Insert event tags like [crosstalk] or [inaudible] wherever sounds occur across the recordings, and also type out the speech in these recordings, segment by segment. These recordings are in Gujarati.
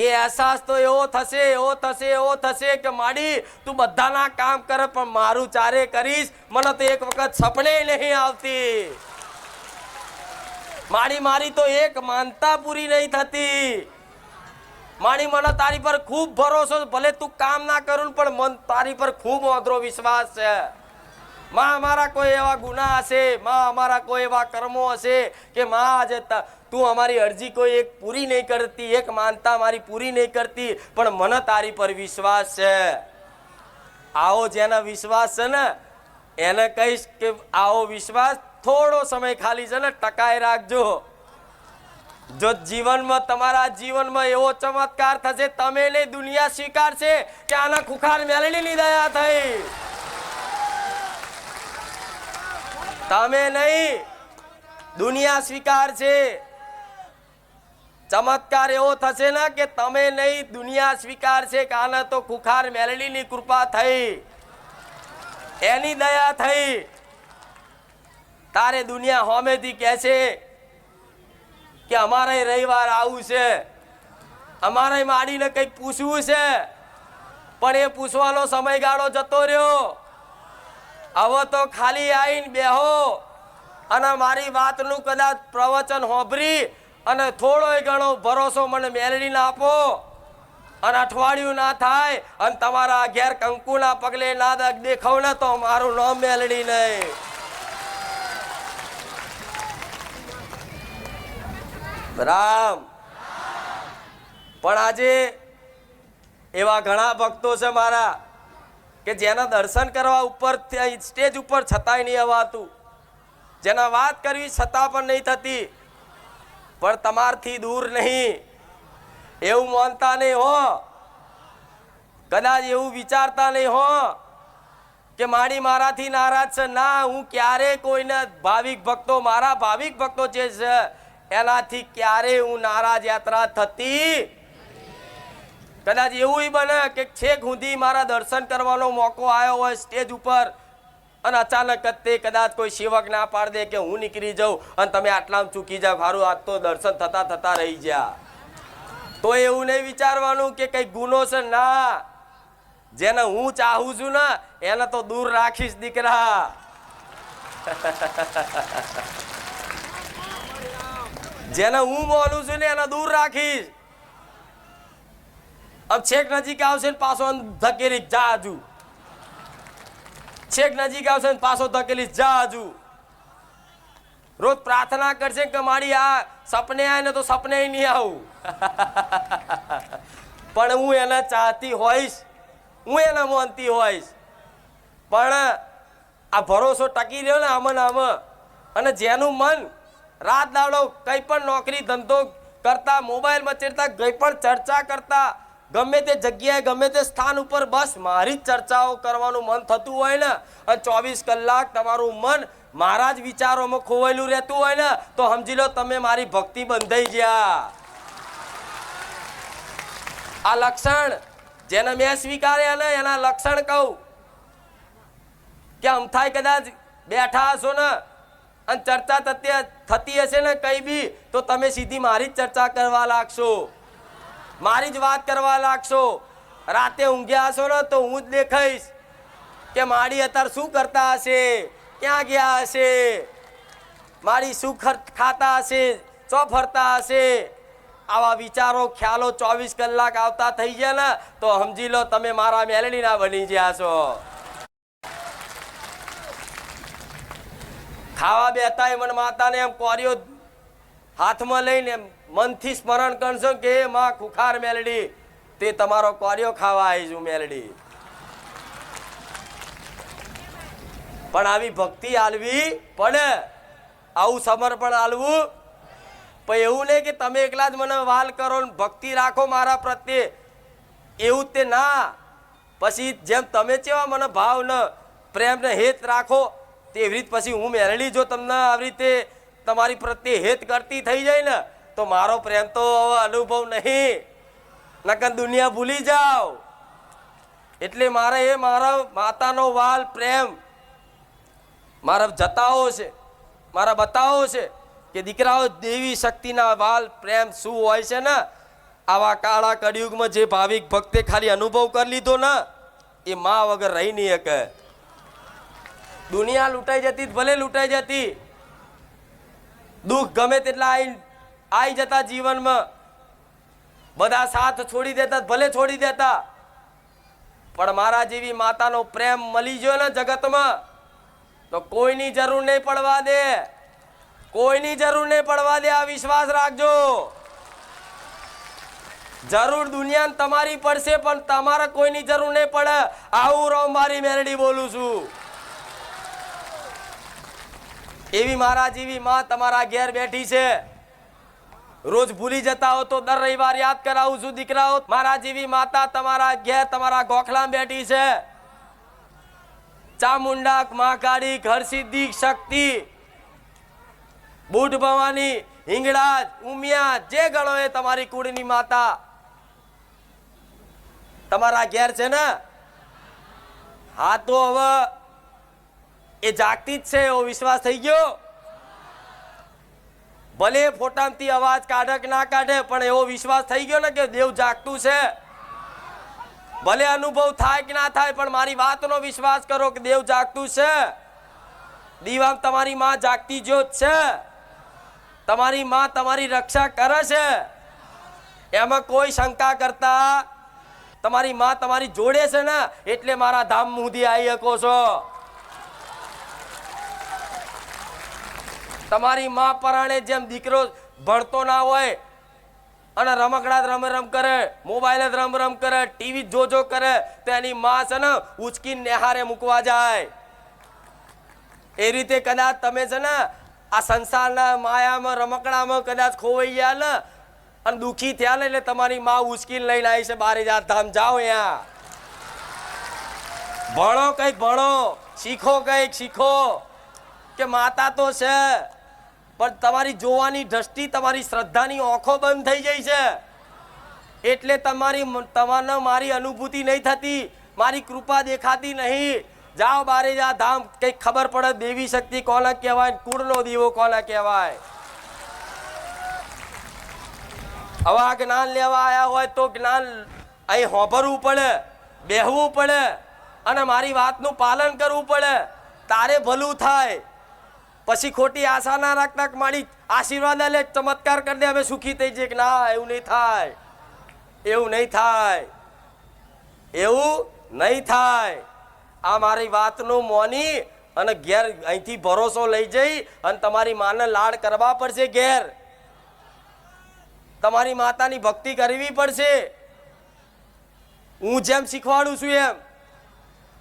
કે અહેસાસ તો એવો થશે એવો થશે એવો થશે કે માડી, તું બધાના કામ કર, પણ મારું ચારે કરીશ. મને તો એક વખત સપને નહીં આવતી. માડી, મારી તો એક માનતા પૂરી નહીં થતી. માણી મને તારી પર ખૂબ ભરોસો ભલે તું કામ ના કરું પણ મન તારી પર ખૂબ અધરો વિશ્વાસ છે. માં અમારા કોઈ એવા ગુના હશે? માં અમારા કોઈ એવા કર્મો હશે કે માં આજે તું અમારી અરજી કોઈ એક પૂરી નહીં કરતી, એક માનતા મારી પૂરી નહીં કરતી, પણ મને તારી પર વિશ્વાસ છે. આવો જેના વિશ્વાસ છે ને, એને કહીશ કે આવો વિશ્વાસ થોડો સમય ખાલી છે ને, ટકાઈ રાખજો. જો જીવનમાં, તમારા જીવનમાં એવો ચમત્કાર થશે, તમે નહીં દુનિયા સ્વીકારશે કે આના ખુખાર મેળવી દયા થઈ. તમે નહીં. દુનિયા સ્વીકાર છે. ચમત્કાર એવો થશે ને કે તમે નહીં, દુનિયા સ્વીકાર છે કે આના તો ખુખાર મેલડીની કૃપા થઈ. એની દયા થઈ. તારે દુનિયા હોમેથી કહે છે કે અમારે રવિવાર આવું છે. અમારે માડીને કંઈક પૂછવું છે? પણ એ પૂછવાનો સમયગાળો જતો રહ્યો. હવે તો ખાલી આવીને બેહો. અને મારી વાતનું કદાચ પ્રવચન હોભરી અને થોડોય ઘણો ભરોસો મને મેળવીને આપો. અને અઠવાડિયું ના થાય અને તમારા ઘેર કંકુના પગલે ના દેખાવ ને તો મારું નામ મેલડી નહીં. રામ. પણ આજે એવા ઘણા ભક્તો છે મારા. કે જેના દર્શન કરવા ઉપર સ્ટેજ ઉપર છતાંય નહીં અવાતું. જેના વાત કરવી છતાં પણ નહીં થતી. પણ તમારથી દૂર નહીં. એવું માનતા નહીં હો. કદાચ એવું વિચારતા નહીં હો કે મારી મારાથી નારાજ છે. ના, હું ક્યારે કોઈને ભાવિક ભક્તો, મારા ભાવિક ભક્તો જે છે, એનાથી ક્યારે હું નારાજ યાત્રા થતી કદાચ એવું બને કે છેક સુધી મારા દર્શન કરવાનો મોકો આવ્યો હોય સ્ટેજ ઉપર અને અચાનક જ તે કદાચ કોઈ સેવક ના પાડ દે કે હું નીકળી જાઉં અને તમે આટલામાં ચૂકી જાવ મારું આજ તો દર્શન થતા થતા રહી ગયા. તો એવું નહીં વિચારવાનું કે કઈ ગુનો છે? ના. જેને હું ચાહું છું ને, એને તો દૂર રાખીશ દીકરા. [laughs] જેને હું બોલું છું ને, એને દૂર રાખીશ. अब છેક નજીક આવશે ને પાછો ધકેલી જા હજુ છેક નજીક આવશે ને પાછો ધકેલી જા હજુ રોજ પ્રાર્થના કરશે કે મારી આ સપને આવે ને તો સપને નહીં આવું પણ હું એને ચાહતી હોઈશ હું એને માનતી હોઈશ પણ આ ભરોસો ટકી રહ્યો ને આમાં આમાં અને જેનું મન રાત દાડો કંઈ પણ નોકરી ધંધો કરતા મોબાઈલમાં મચેડતા કંઈ પણ ચર્ચા કરતા ગમે તે જગ્યાએ, ગમે તે સ્થાન ઉપર બસ, મારી જ ચર્ચાઓ કરવાનું મન થતું હોય ને, અને ચોવીસ કલાક તમારું મન મારા જ વિચારોમાં ખોવાયેલું રહેતું હોય ને, તો સમજી લો તમે મારી ભક્તિ બંધાઈ ગયા. આ લક્ષણ જેને મેં સ્વીકાર્યા ને, એના લક્ષણ કહું. કે અમથાય કદાચ બેઠા હશો ને, અને ચર્ચા થતી હશે ને, કઈ બી, તો તમે સીધી મારી જ ચર્ચા કરવા લાગશો. મારી જ વાત કરવા લાગશો? રાતે ઊંઘ્યા હશો ને તો હું જ દેખાઈશ કે મારી અત્યારે શું કરતા હશે? ક્યાં ગયા હશે? મારી શું ખાતા હશે? ચો ફરતા હશે? આવા વિચારો, ખ્યાલો ચોવીસ કલાક આવતા થઈ ગયા ને, તો સમજી લો તમે મારા મેલડીના બની ગયા છો. ખાવા બેતા મને માતાને એમ કોર્યો હાથમાં લઈને મનથી સ્મરણ કરશો કે માં ખુખાર મેલડી, તે તમારો કોર્યો ખાવા આવી છું મેલડી. પણ આવી ભક્તિ આલવી પડે આવું સમર્પણ આલવું પણ એવું નહીં કે તમે એકલા જ મને વાલ કરો ને ભક્તિ રાખો મારા પ્રત્યે. એવું તે ના. પછી જેમ તમે ચેવા મને ભાવ ન પ્રેમ ને હેત રાખો, તેવી રીત પછી હું મેલડી જો તમને આવી રીતે તમારી પ્રત્યે હેત કરતી થઈ જાય ને, તો મારો પ્રેમ તો હવે અનુભવ નહીં. નકર દુનિયા ભૂલી જાઓ. એટલે મારે એ મારા માતાનો વાલ પ્રેમ, મારા જતાઓ છે, મારા બતાવો છે કે દીકરાઓ દેવી શક્તિના વાલ પ્રેમ શું હોય છે ને, આવા કાળા કળિયુગમાં જે ભાવિક ભક્તે ખાલી અનુભવ કરી લીધો ને, એ માં વગર રહી નહીં શકે. દુનિયા લૂંટાઈ જતી, ભલે લૂંટાઈ જતી દુઃખ ગમે તેટલા આઈ આવી જતા જીવનમાં. બધા સાથ છોડી દેતા, ભલે છોડી દેતા. પણ મારા જેવી માતાનો પ્રેમ મળી ગયો ને જગતમાં, તો કોઈની જરૂર નહીં પડવા દે. કોઈની જરૂર નહીં પડવા દે, આ વિશ્વાસ રાખજો. જરૂર દુનિયા તમારી પડશે, પણ તમારે કોઈની જરૂર નહીં પડે. આવું રહો, મારી મેરડી બોલું છું. એવી મારા જેવી માં તમારા ઘેર બેઠી છે. રોજ ભૂલી જતા હો તો દર રવિવાર યાદ કરાવું છું દીકરાઓ. મારા જેવી માતા તમારા ઘેર, તમારા ગોખલા બેઠી છે. ચામુંડા મહાકાળી હરસિદ્ધિ શક્તિ બુઢ ભવાની, હિંગળાજ ઉમિયા જે ગણો એ તમારી કુળની માતા. તમારા ઘેર છે ને? હા તો હવે એ જાગતી જ છે, એવો વિશ્વાસ થઈ ગયો. ભલે ફોટામાંથી અવાજ કાઢે કે ના કાઢે, પણ એવો વિશ્વાસ થઈ ગયો ને કે દેવ જાગતું છે. ભલે અનુભવ થાય કે ના થાય, પણ મારી વાતનો વિશ્વાસ કરો કે દેવ જાગતું છે. દીવામ તમારી માં જાગતી જ્યોત છે. તમારી માં તમારી રક્ષા કરે છે. એમાં કોઈ શંકા કરતા તમારી માં તમારી જોડે છે ને, એટલે મારા ધામ સુધી આવી શકો છો. તમારી માં પરાણે જેમ દીકરો ભણતો ના હોય અને રમકડા જ રમ રમ કરે, મોબાઈલ જ રમ રમ કરે, ટીવી જો જો કરે, તો એની માં છે ને ઉચકી નેહારે મૂકવા જાય. એ રીતે કદાચ તમે છે ને આ સંસારના માયામાં, રમકડામાં કદાચ ખોવાઈ ગયા ને અને દુઃખી થયા ને એટલે તમારી માં ઉચકીને લઈને આવી છે બારે જાત ધામ. જાઓ અહીંયા. ભણો કંઈક ભણો, શીખો કંઈક શીખો, કે માતા તો છે. પણ તમારી જોવાની દ્રષ્ટિ, તમારી શ્રદ્ધાની ઓખો બંધ થઈ જાય છે. એટલે તમારી તમારને મારી અનુભૂતિ નહીં થતી, મારી કૃપા દેખાતી નહીં. જાઓ બારે જા, ધામ, કંઈક ખબર પડે, દેવી શક્તિ કોને કહેવાય, કુળનો દીવો કોને કહેવાય? હવે આ જ્ઞાન લેવા આવ્યા હોય તો જ્ઞાન અહીં હોભરવું પડે, બેહવું પડે, અને મારી વાતનું પાલન કરવું પડે. તારે ભલું થાય પછી ખોટી આશા ના રાખતા માણી આશીર્વાદ લે, ચમત્કાર કરી દે, અમે સુખી થઈ જઈએ કે ના, એવું નહીં થાય. એવું નહીં થાય. એવું નહીં થાય. આ મારી વાતનું મોની અને ઘેર અહીંથી ભરોસો લઈ જઈ અને તમારી માને લાડ કરવા પડશે ઘેર. તમારી માતાની ભક્તિ કરવી પડશે. હું જેમ શીખવાડું છું એમ.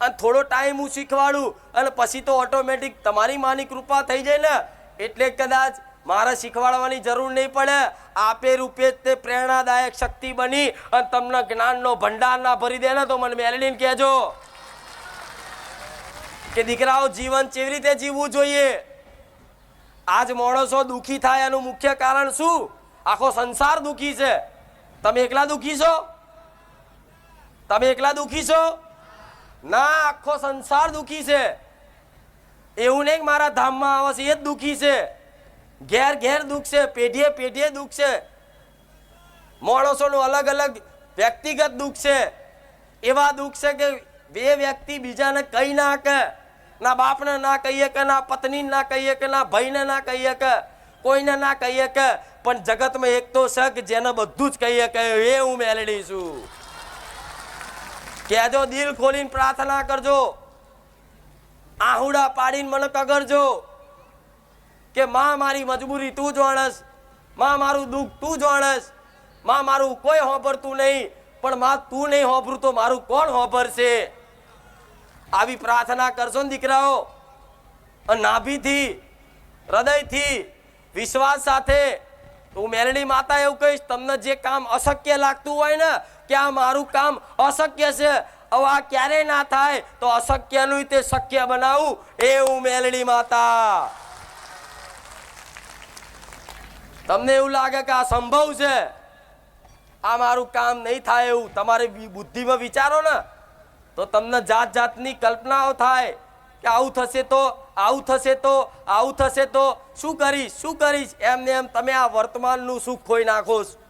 અને થોડો ટાઈમ હું શીખવાડું અને પછી તો ઓટોમેટિક તમારી માની કૃપા થઈ જાય ને. એટલે કદાચ મારે શીખવાડવાની જરૂર નહીં પડે. આપે રૂપે તે પ્રેરણાદાયક શક્તિ બની અને તમને જ્ઞાનનો ભંડાર ના ભરી દે ને તો મને મેલડીને કહેજો. કે દીકરાઓ, જીવન કેવી રીતે જીવવું જોઈએ? આજ માણસો દુઃખી થાય એનું મુખ્ય કારણ શું? આખો સંસાર દુઃખી છે. તમે એકલા દુઃખી છો? તમે એકલા દુઃખી છો? ના, આખો સંસાર દુઃખી છે. એવું નહીં મારા ધામમાં આવે છે, એ જ દુખી છે. ઘેર ઘેર દુઃખ છે, પેઢીએ પેઢીએ દુઃખ છે. માણસોનું અલગ અલગ વ્યક્તિગત દુઃખ છે. એવા દુઃખ છે કે બે વ્યક્તિ બીજાને કહી ના કે ના બાપને ના કહીએ કે ના પત્નીને ના કહીએ કે ના ભાઈને ના કહીએ કે કોઈને ના કહીએ કે પણ જગતમાં એક તો છે કે જેને બધું જ કહીએ કે એ હું મેલડી છું. કહેજો, દિલ ખોલીને પ્રાર્થના કરજો. આહુડા પાડીને મને કગરજો કે માં મારી મજબૂરી તું જાણસ, માં મારું દુઃખ તું જાણસ, માં મારું કોઈ હોંભરતું નહીં, પણ માં તું નહીં હોંભરું તો મારું કોણ હોંભરશે? આવી પ્રાર્થના કરશો ને દીકરાઓ. નાભીથી, હૃદયથી, વિશ્વાસ સાથે હું મેલડી માતા એવું કહીશ, તમને જે કામ અશક્ય લાગતું હોય ને કે આ મારું કામ અશક્ય છે? હવે આ ક્યારે ના થાય? તો અશક્યનું તે શક્ય બનાવું. એ હું મેલડી માતા. તમને એવું લાગે કે આ સંભવ છે? આ મારું કામ નહીં થાય એવું. તમારી બુદ્ધિમાં વિચારો ને. તો તમને જાત જાતની કલ્પનાઓ થાય કે આવું થશે તો, આવું થશે તો, આવું થશે તો. શું કરીશ? શું કરીશ? એમ ને એમ તમે આ વર્તમાનનું સુખ ખોઈ નાખો છો.